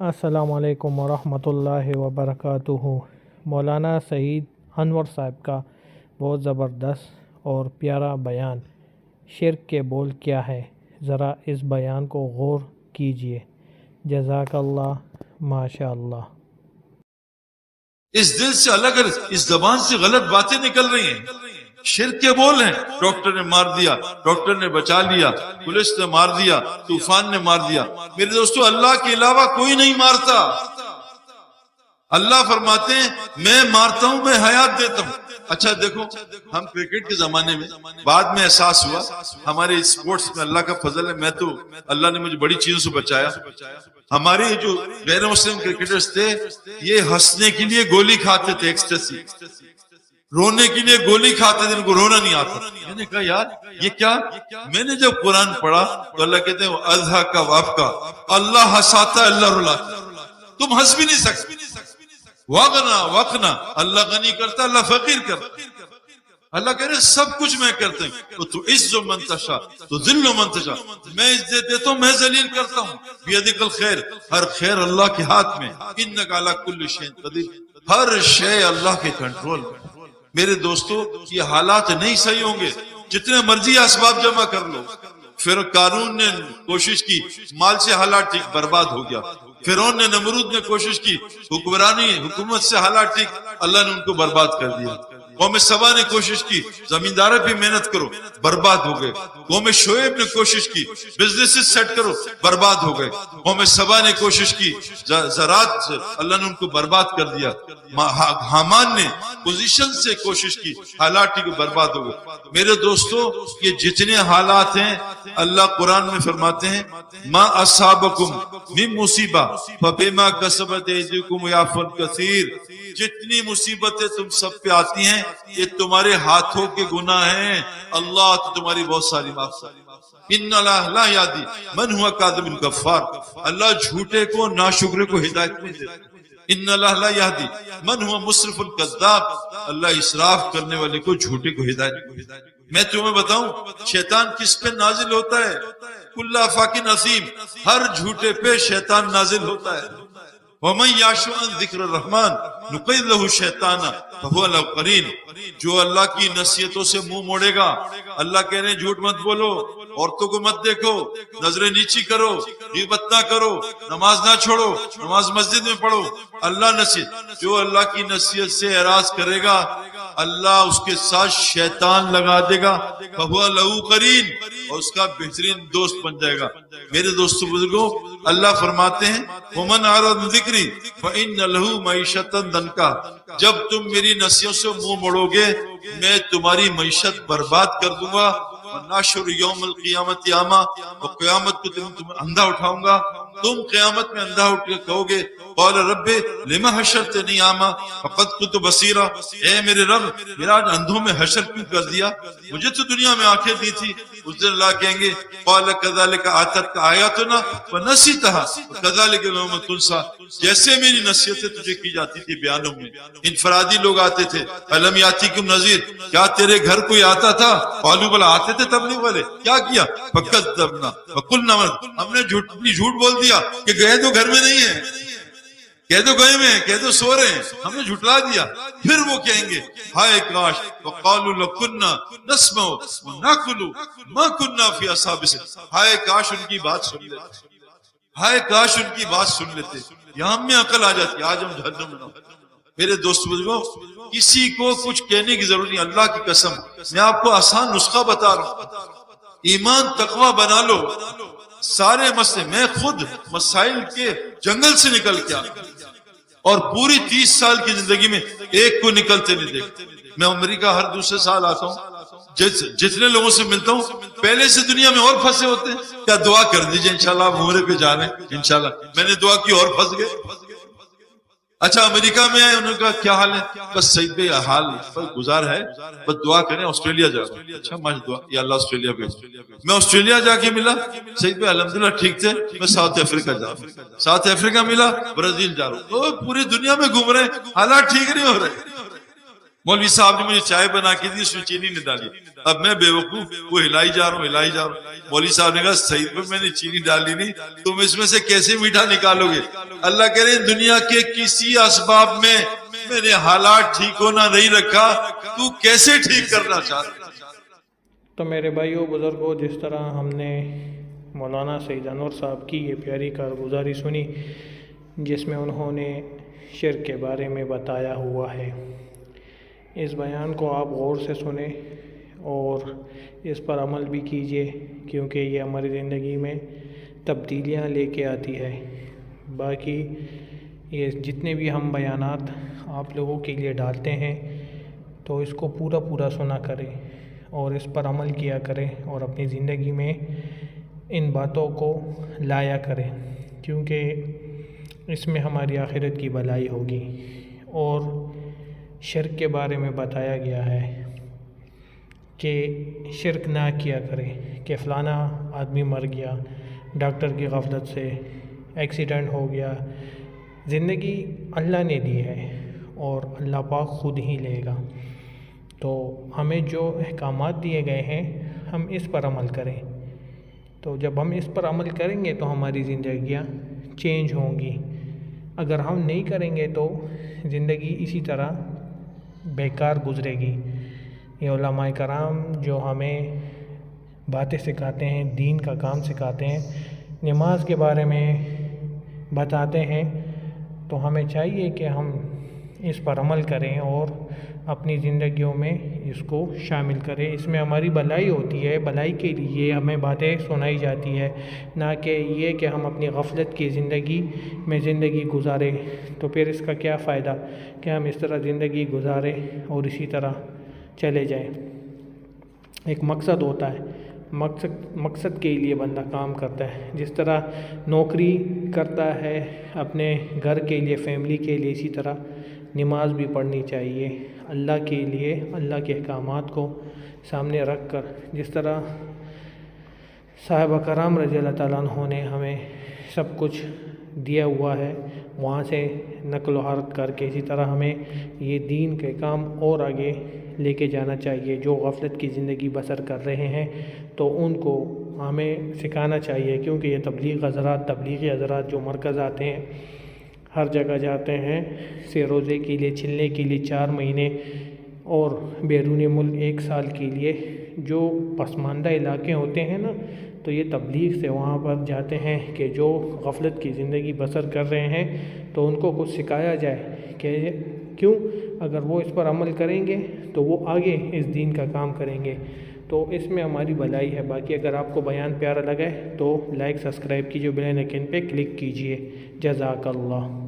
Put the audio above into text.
السلام علیکم ورحمۃ اللہ وبرکاتہ۔ مولانا سعید انور صاحب کا بہت زبردست اور پیارا بیان۔ شرک کے بول کیا ہے؟ ذرا اس بیان کو غور کیجیے جزاک اللہ ماشاء اللہ اس دل سے الگ اس زبان سے غلط باتیں نکل رہی ہیں۔ شرک کے بول ہیں۔ ڈاکٹر نے مار دیا، ڈاکٹر نے بچا لیا، پولیس نے مار دیا، طوفان نے مار دیا۔ میرے دوستو، اللہ کے علاوہ کوئی نہیں مارتا۔ اللہ فرماتے ہیں، میں مارتا ہوں، میں حیات دیتا ہوں۔ اچھا دیکھو، ہم کرکٹ کے زمانے میں بعد میں احساس ہوا، ہمارے اسپورٹس میں اللہ کا فضل ہے۔ میں تو اللہ نے مجھے بڑی چیزوں سے بچایا۔ ہمارے جو غیر مسلم کرکٹرز تھے، یہ ہنسنے کے لیے گولی کھاتے تھے رونے کے لیے گولی کھاتے تھے ان کو رونا نہیں آتا۔ میں نے کہا، یار، یہ کیا؟ میں نے جب قرآن پڑھا تو اللہ کہتے ہیں اضحا کا واپ کا۔ اللہ ہنساتا اللہ رلاتا تم ہنس بھی نہیں سکتے۔ واغنا وقنا۔ اللہ غنی کرتا، اللہ فقیر کرتا۔ اللہ کہہ رہے سب کچھ میں کرتے ہیں تو عز و منتشا، تو ذل و منتشا۔ میں عزت دیتا ہوں، میں ذلیل کرتا ہوں۔ بیدک الخیر، ہر خیر اللہ کے ہاتھ میں۔ انک علی کل شیء قدیر۔ ہر شے اللہ کے کنٹرول میں۔ میرے دوستو، یہ حالات نہیں صحیح ہوں گے۔ جتنے مرضی اسباب جمع کر لو۔ پھر قارون نے کوشش کی، مال سے حالات ٹھیک برباد ہو گیا۔ فرون نے نمرود نے کوشش کی، حکمرانی حکومت سے حالات ٹھیک، اللہ نے ان کو برباد کر دیا۔ قوم سبا نے کوشش کی زمیندار پہ محنت کرو، برباد ہو گئے۔ قوم شعیب نے کوشش کی، بزنس سیٹ کرو، برباد ہو گئے۔ قوم سبا نے کوشش کی زراعت اللہ نے ان کو برباد کر دیا۔ حامان نے پوزیشن سے کوشش کی، حالات کو برباد ہو گئے۔ میرے دوستو، یہ جتنے حالات ہیں، اللہ قرآن میں فرماتے ہیں، ما اصابکم من مصیبہ، فبما کسبت ایدیکم یافن کثیر۔ جتنی مصیبتیں تم سب پہ آتی ہیں، یہ تمہارے ہاتھوں کے گناہ ہیں۔ اللہ تو تمہاری بہت ساری معاف ان اللہ لا یادی من ہوا قادم الغفار اللہ جھوٹے کو ناشکرے کو ہدایت نہیں دیتا. ان اللہ لا یادی من ہوا مصرف القذاب اللہ اسراف کرنے والے کو جھوٹے کو ہدایت میں تمہیں بتاؤں، شیطان کس پہ نازل ہوتا ہے؟ کل فاقی نسیم ہر جھوٹے پہ شیطان نازل ہوتا ہے. ومن یاشو عن ذکر الرحمن نقید له شیطانا فهو له قرین جو اللہ کی نصیحتوں سے منہ موڑے گا۔ اللہ کہہ رہے ہیں، جھوٹ مت بولو، عورتوں کو مت دیکھو نظریں نیچی کرو، غیبت نہ کرو، نماز نہ چھوڑو، نماز مسجد میں پڑھو۔ اللہ نصیحت، جو اللہ کی نصیحت سے اعراض کرے گا اللہ اس کے ساتھ شیطان لگا دے گا بہوا لہو کرین اور اس کا بہترین دوست بن جائے گا۔ میرے دوست بزرگوں، اللہ فرماتے ہیں، ومن عرض ذکری فإن له معیشت دنکا جب تم میری نصیحت سے منہ مڑو گے، میں تمہاری معیشت برباد کر دوں گا۔ ناشر یوم القیامت یاما، اور قیامت کو تم تم اندھا اٹھاؤں گا۔ تم قیامت میں اندھا اٹھ کے کہو گے قول رب لما حشرت نہیں آما؟ فقط کو تو بصیرہ اے میرے رب، میرا آج اندھوں میں حشر کیوں کر دیا؟ مجھے تو دنیا میں آنکھیں دی تھی۔ اس دن اللہ کہیں گے قول کذالک آتت کا آیا تو نہ ونسیتہا کذالک لوم تنسا۔ جیسے میری نصیحتیں تجھے کی جاتی تھی بیانوں میں۔ انفرادی لوگ آتے تھے۔ علم یاتی کم نظیر کیا تیرے گھر کوئی آتا تھا؟ قالو بلا آتے تھے تبلیغ والے۔ کیا کیا؟ فقط دبنا فقلنا، ہم نے جھوٹ جھوٹ بول دیا کہ گئے تو گھر میں نہیں ہے کہہ دو گئے میں، کہہ دو سو رہے ہیں۔ ہم نے جھٹلا دیا۔ پھر وہ کہیں گے، ہائے کاش، وقالو لکننا نسمو ناکلو ما کننا فی اصحاب سے ہائے کاش ان کی بات سن لیتے۔ ہائے کاش ان کی بات سن لیتے۔ یہاں ہم میں عقل آ جاتی آج ہم جہنم میں نہ میرے دوست بزرگوں، کسی کو کچھ کہنے کی ضرورت نہیں، اللہ کی قسم، میں آپ کو آسان نسخہ بتا رہا ہوں۔ ایمان، تقوی بنا لو۔ سارے مسئلے، میں خود مسائل کے جنگل سے نکل کے اور پوری تیس سال کی زندگی میں ایک کو نکلتے نہیں دیکھتے۔ میں امریکہ ہر دوسرے سال آتا ہوں۔ جتنے لوگوں سے ملتا ہوں، پہلے سے دنیا میں اور پھنسے ہوتے ہیں۔ کیا دعا کر دیجیے انشاءاللہ آپ عمرے پہ جانے انشاءاللہ۔ میں نے دعا کی اور پھنس گئے۔ اچھا امریکہ میں آئے انہوں کا کیا حال ہے؟ بس سعید بھائی حال بس گزار ہے، بس دعا کریں، آسٹریلیا جا اچھا مجھ دعا یا اللہ آسٹریلیا بھیج میں آسٹریلیا جا کے ملا سعید بھائی الحمدللہ ٹھیک تھے، میں ساؤتھ افریقہ جا ساؤتھ افریقہ ملا، برازیل جا رہا ہوں۔ پوری دنیا میں گھوم رہے ہیں، حالات ٹھیک نہیں ہو رہے۔ مولوی صاحب نے مجھے چائے بنا کے دی، اس میں چینی نہیں ڈالی۔ اب میں بے وقوف وہ ہلائی جا رہا ہوں ہلائی جا رہا ہوں۔ مولوی صاحب نے کہا سعید پر میں نے چینی ڈالی نہیں۔ تم اس میں سے کیسے میٹھا نکالو گے؟ اللہ کہہ رہے ہیں، دنیا کے کسی اسباب میں میں نے حالات ٹھیک ہونا نہیں رکھا۔ تو کیسے ٹھیک کرنا چاہتا تو میرے بھائیو، بزرگو، جس طرح ہم نے مولانا سعید انور صاحب کی یہ پیاری کارگزاری سنی، جس میں انہوں نے شرک کے بارے میں بتایا ہوا ہے۔ اس بیان کو آپ غور سے سنیں اور اس پر عمل بھی کیجیے کیونکہ یہ ہماری زندگی میں تبدیلیاں لے کے آتی ہے۔ باقی یہ جتنے بھی ہم بیانات آپ لوگوں کے لیے ڈالتے ہیں تو اس کو پورا پورا سنا کریں اور اس پر عمل کیا کریں اور اپنی زندگی میں ان باتوں کو لایا کریں کیونکہ اس میں ہماری آخرت کی بھلائی ہوگی اور شرک کے بارے میں بتایا گیا ہے کہ شرک نہ کیا کرے، کہ فلانا آدمی مر گیا، ڈاکٹر کی غفلت سے ایکسیڈنٹ ہو گیا، زندگی اللہ نے دی ہے اور اللہ پاک خود ہی لے گا۔ تو ہمیں جو احکامات دیے گئے ہیں، ہم اس پر عمل کریں۔ تو جب ہم اس پر عمل کریں گے، تو ہماری زندگیاں چینج ہوں گی۔ اگر ہم نہیں کریں گے، تو زندگی اسی طرح بیکار گزرے گی۔ یہ علماء کرام جو ہمیں باتیں سکھاتے ہیں، دین کا کام سکھاتے ہیں، نماز کے بارے میں بتاتے ہیں، تو ہمیں چاہیے کہ ہم اس پر عمل کریں اور اپنی زندگیوں میں اس کو شامل کریں۔ اس میں ہماری بلائی ہوتی ہے، بلائی کے لیے ہمیں باتیں سنائی جاتی ہے نہ کہ یہ کہ ہم اپنی غفلت کی زندگی میں زندگی گزاریں۔ تو پھر اس کا کیا فائدہ کہ ہم اس طرح زندگی گزاریں اور اسی طرح چلے جائیں۔ ایک مقصد ہوتا ہے، مقصد مقصد کے لیے بندہ کام کرتا ہے۔ جس طرح نوکری کرتا ہے اپنے گھر کے لیے، فیملی کے لیے، اسی طرح نماز بھی پڑھنی چاہیے۔ اللہ کے لیے، اللہ کے احکامات کو سامنے رکھ کر۔ جس طرح صاحبہ کرام رضی اللہ تعالیٰ عنہ نے ہمیں سب کچھ دیا ہوا ہے، وہاں سے نقل و حرت کر کے اسی طرح ہمیں یہ دین کے کام اور آگے لے کے جانا چاہیے۔ جو غفلت کی زندگی بسر کر رہے ہیں، تو ان کو ہمیں سکھانا چاہیے۔ کیونکہ یہ تبلیغ حضرات، تبلیغی حضرات جو مرکز آتے ہیں ہر جگہ جاتے ہیں، سے روزے کے لیے چلنے کے لیے چار مہینے اور بیرون ملک ایک سال کے لیے جو پسماندہ علاقے ہوتے ہیں نا، تو یہ تبلیغ سے وہاں پر جاتے ہیں کہ جو غفلت کی زندگی بسر کر رہے ہیں، تو ان کو کچھ سکھایا جائے کہ کیوں؟ اگر وہ اس پر عمل کریں گے تو وہ آگے اس دین کا کام کریں گے۔ تو اس میں ہماری بھلائی ہے۔ باقی اگر آپ کو بیان پیارا لگے تو لائک، سبسکرائب کیجیے بلین اکین پہ کلک کیجیے۔ جزاک اللہ۔